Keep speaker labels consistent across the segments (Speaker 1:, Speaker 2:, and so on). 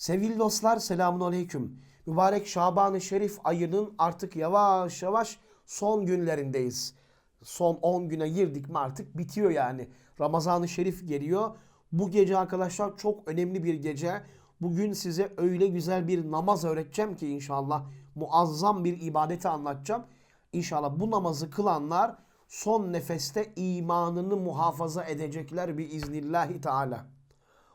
Speaker 1: Sevgili dostlar selamun aleyküm. Mübarek Şaban-ı Şerif ayının artık yavaş yavaş son günlerindeyiz. Son 10 güne girdik mi artık bitiyor yani. Ramazan-ı Şerif geliyor. Bu gece arkadaşlar çok önemli bir gece. Bugün size öyle güzel bir namaz öğreteceğim ki inşallah. Muazzam bir ibadeti anlatacağım. İnşallah bu namazı kılanlar son nefeste imanını muhafaza edecekler bir iznillahi teala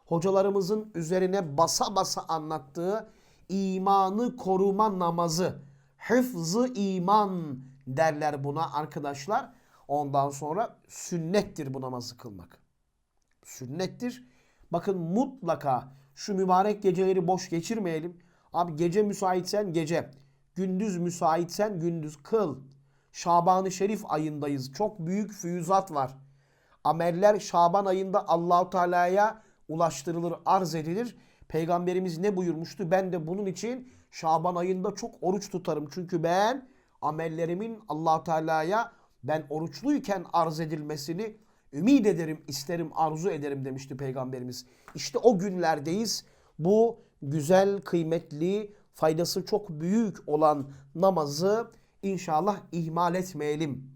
Speaker 1: hocalarımızın üzerine basa basa anlattığı imanı koruma namazı. Hıfzı iman derler buna arkadaşlar. Ondan sonra sünnettir bu namazı kılmak. Sünnettir. Bakın mutlaka şu mübarek geceleri boş geçirmeyelim. Abi gece müsaitsen gece, gündüz müsaitsen gündüz kıl. Şaban-ı Şerif ayındayız. Çok büyük füyüzat var. Ameller Şaban ayında Allahu Teala'ya ulaştırılır, arz edilir. Peygamberimiz ne buyurmuştu? Ben de bunun için Şaban ayında çok oruç tutarım. Çünkü ben amellerimin Allahu Teala'ya ben oruçluyken arz edilmesini ümit ederim, isterim, arzu ederim demişti Peygamberimiz. İşte o günlerdeyiz. Bu güzel, kıymetli, faydası çok büyük olan namazı inşallah ihmal etmeyelim.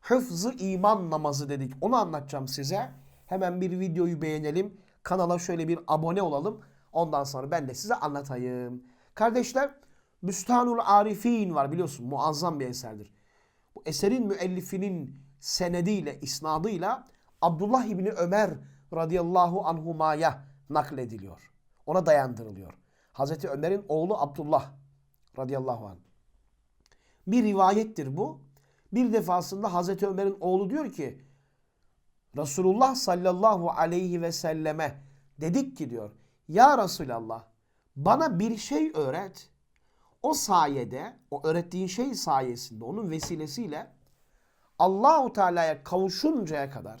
Speaker 1: Hıfzı iman namazı dedik. Onu anlatacağım size. Hemen bir videoyu beğenelim. Kanala şöyle bir abone olalım. Ondan sonra ben de size anlatayım. Kardeşler, Müstanul Arifin var biliyorsun. Muazzam bir eserdir. Bu eserin müellifinin senediyle, isnadıyla Abdullah İbni Ömer radıyallahu anhumaya naklediliyor. Ona dayandırılıyor. Hazreti Ömer'in oğlu Abdullah radıyallahu anh. Bir rivayettir bu. Bir defasında Hazreti Ömer'in oğlu diyor ki Resulullah sallallahu aleyhi ve selleme dedik ki diyor Ya Resulallah bana bir şey öğret. O sayede, o öğrettiğin şey sayesinde, onun vesilesiyle Allahu Teala'ya kavuşuncaya kadar,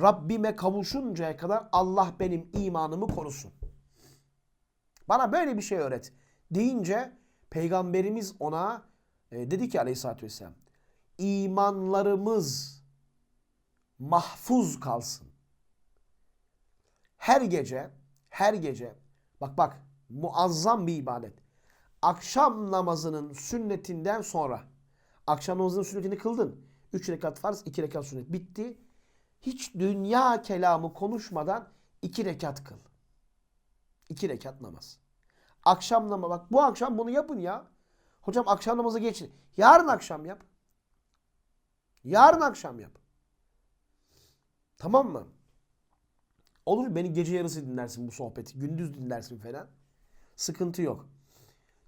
Speaker 1: Rabbime kavuşuncaya kadar Allah benim imanımı korusun. Bana böyle bir şey öğret deyince Peygamberimiz ona e, dedi ki aleyhissalatü vesselam imanlarımız mahfuz kalsın. Her gece, her gece bak bak muazzam bir ibadet. Akşam namazının sünnetinden sonra akşam namazının sünnetini kıldın. Üç rekat farz, iki rekat sünnet bitti. Hiç dünya kelamı konuşmadan iki rekat kıl. İki rekat namaz. Akşam namazı bak bu akşam bunu yapın ya. Hocam akşam namazı geçin. Yarın akşam yap. Yarın akşam yap. Tamam mı? Olur beni gece yarısı dinlersin bu sohbeti. Gündüz dinlersin falan. Sıkıntı yok.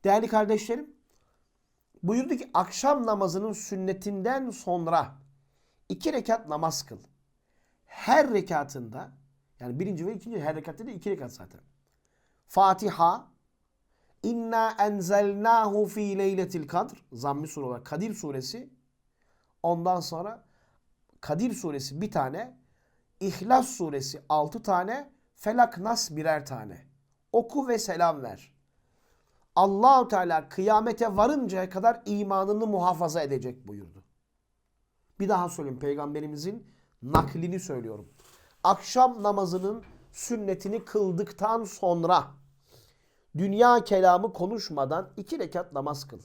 Speaker 1: Değerli kardeşlerim. Buyurdu ki akşam namazının sünnetinden sonra iki rekat namaz kıl. Her rekatında yani birinci ve ikinci her rekatta da iki rekat zaten. Fatiha İnna enzelnahu fi leyletil kadr Zammi sure olarak Kadir suresi ondan sonra Kadir suresi bir tane İhlas suresi 6 tane, Felak Nas birer tane. Oku ve selam ver. Allahu Teala kıyamete varıncaya kadar imanını muhafaza edecek buyurdu. Bir daha söyleyeyim peygamberimizin naklini söylüyorum. Akşam namazının sünnetini kıldıktan sonra dünya kelamı konuşmadan iki rekat namaz kıl.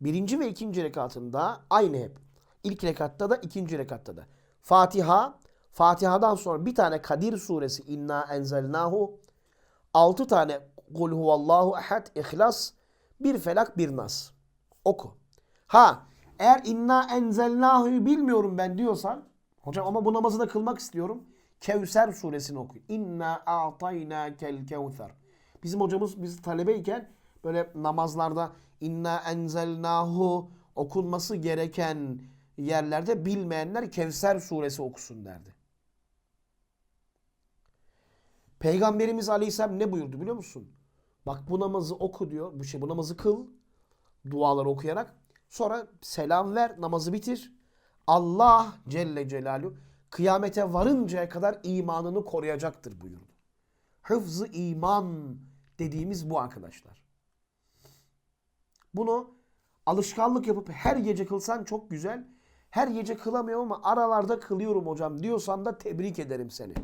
Speaker 1: Birinci ve ikinci rekatında aynı hep. İlk rekatta da ikinci rekatta da. Fatiha, Fatiha'dan sonra bir tane Kadir suresi inna enzelnahu, altı tane kul huvallahu ehad, ihlas, bir felak bir nas. Oku. Ha eğer inna enzelnahu'yu bilmiyorum ben diyorsan hocam ama bu namazı da kılmak istiyorum. Kevser suresini oku. İnna a'tayna kel kevser. Bizim hocamız biz talebeyken böyle namazlarda inna enzelnahu okunması gereken yerlerde bilmeyenler Kevser suresi okusun derdi. Peygamberimiz Aleyhisselam ne buyurdu biliyor musun? Bak bu namazı oku diyor. Bu şey bu namazı kıl. Duaları okuyarak. Sonra selam ver. Namazı bitir. Allah Celle Celaluhu kıyamete varıncaya kadar imanını koruyacaktır buyurdu. Hıfzı iman dediğimiz bu arkadaşlar. Bunu alışkanlık yapıp her gece kılsan çok güzel. Her gece kılamıyorum ama aralarda kılıyorum hocam diyorsan da tebrik ederim seni.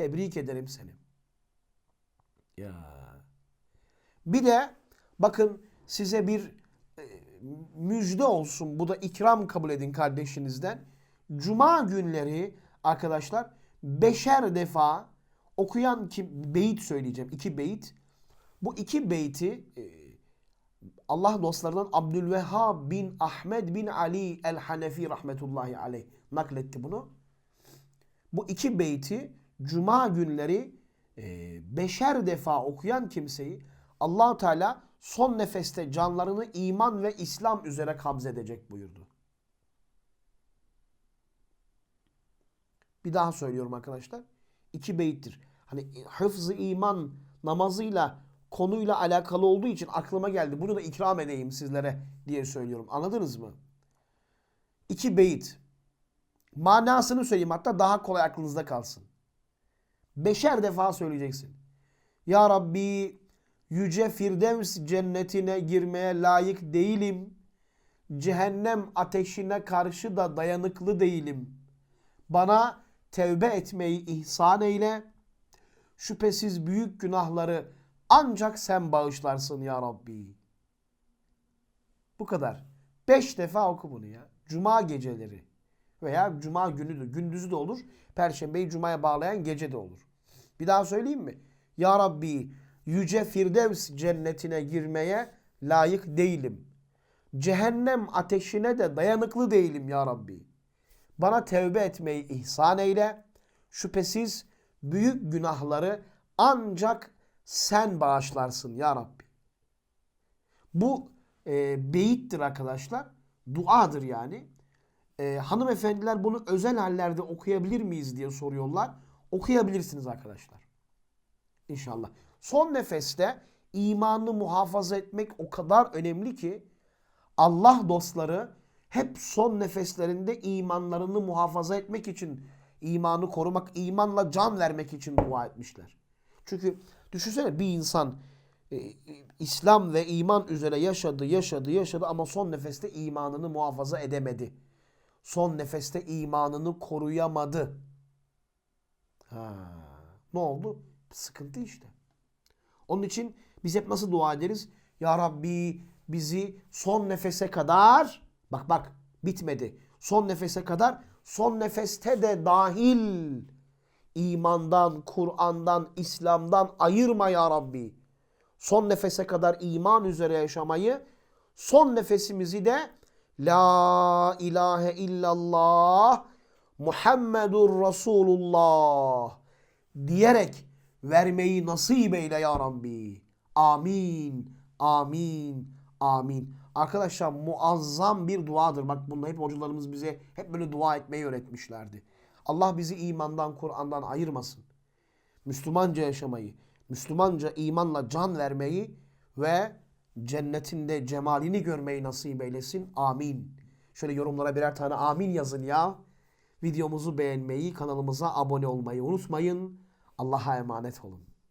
Speaker 1: Tebrik ederim seni. Ya. Bir de bakın size bir e, müjde olsun. Bu da ikram kabul edin kardeşinizden. Cuma günleri arkadaşlar beşer defa okuyan ki beyit söyleyeceğim. iki beyit. Bu iki beyti e, Allah dostlarından Abdülvehhab bin Ahmed bin Ali el-Hanefi rahmetullahi aleyh nakletti bunu. Bu iki beyti cuma günleri e, beşer defa okuyan kimseyi allah Teala son nefeste canlarını iman ve İslam üzere kabzedecek buyurdu. Bir daha söylüyorum arkadaşlar. İki beyittir. Hani hıfzı iman namazıyla konuyla alakalı olduğu için aklıma geldi. Bunu da ikram edeyim sizlere diye söylüyorum. Anladınız mı? İki beyit. Manasını söyleyeyim hatta daha kolay aklınızda kalsın. Beşer defa söyleyeceksin. Ya Rabbi yüce Firdevs cennetine girmeye layık değilim. Cehennem ateşine karşı da dayanıklı değilim. Bana tevbe etmeyi ihsan eyle. Şüphesiz büyük günahları ancak sen bağışlarsın ya Rabbi. Bu kadar. Beş defa oku bunu ya. Cuma geceleri veya cuma günü de gündüzü de olur. Perşembeyi cumaya bağlayan gece de olur. Bir daha söyleyeyim mi? Ya Rabbi yüce Firdevs cennetine girmeye layık değilim. Cehennem ateşine de dayanıklı değilim ya Rabbi. Bana tevbe etmeyi ihsan eyle. Şüphesiz büyük günahları ancak sen bağışlarsın ya Rabbi. Bu e, beyittir arkadaşlar. Duadır yani. E, hanımefendiler bunu özel hallerde okuyabilir miyiz diye soruyorlar. Okuyabilirsiniz arkadaşlar. İnşallah. Son nefeste imanı muhafaza etmek o kadar önemli ki Allah dostları hep son nefeslerinde imanlarını muhafaza etmek için, imanı korumak, imanla can vermek için dua etmişler. Çünkü düşünsene bir insan e, İslam ve iman üzere yaşadı, yaşadı, yaşadı ama son nefeste imanını muhafaza edemedi. Son nefeste imanını koruyamadı. Ha, ne oldu? Sıkıntı işte. Onun için biz hep nasıl dua ederiz? Ya Rabbi bizi son nefese kadar bak bak bitmedi. Son nefese kadar son nefeste de dahil imandan, Kur'an'dan, İslam'dan ayırma ya Rabbi. Son nefese kadar iman üzere yaşamayı, son nefesimizi de La ilahe illallah Muhammedur Resulullah diyerek vermeyi nasip eyle ya Rabbi. Amin, amin, amin. Arkadaşlar muazzam bir duadır. Bak bunu hep hocalarımız bize hep böyle dua etmeyi öğretmişlerdi. Allah bizi imandan, Kur'an'dan ayırmasın. Müslümanca yaşamayı, Müslümanca imanla can vermeyi ve cennetinde cemalini görmeyi nasip eylesin. Amin. Şöyle yorumlara birer tane amin yazın ya. Videomuzu beğenmeyi, kanalımıza abone olmayı unutmayın. Allah'a emanet olun.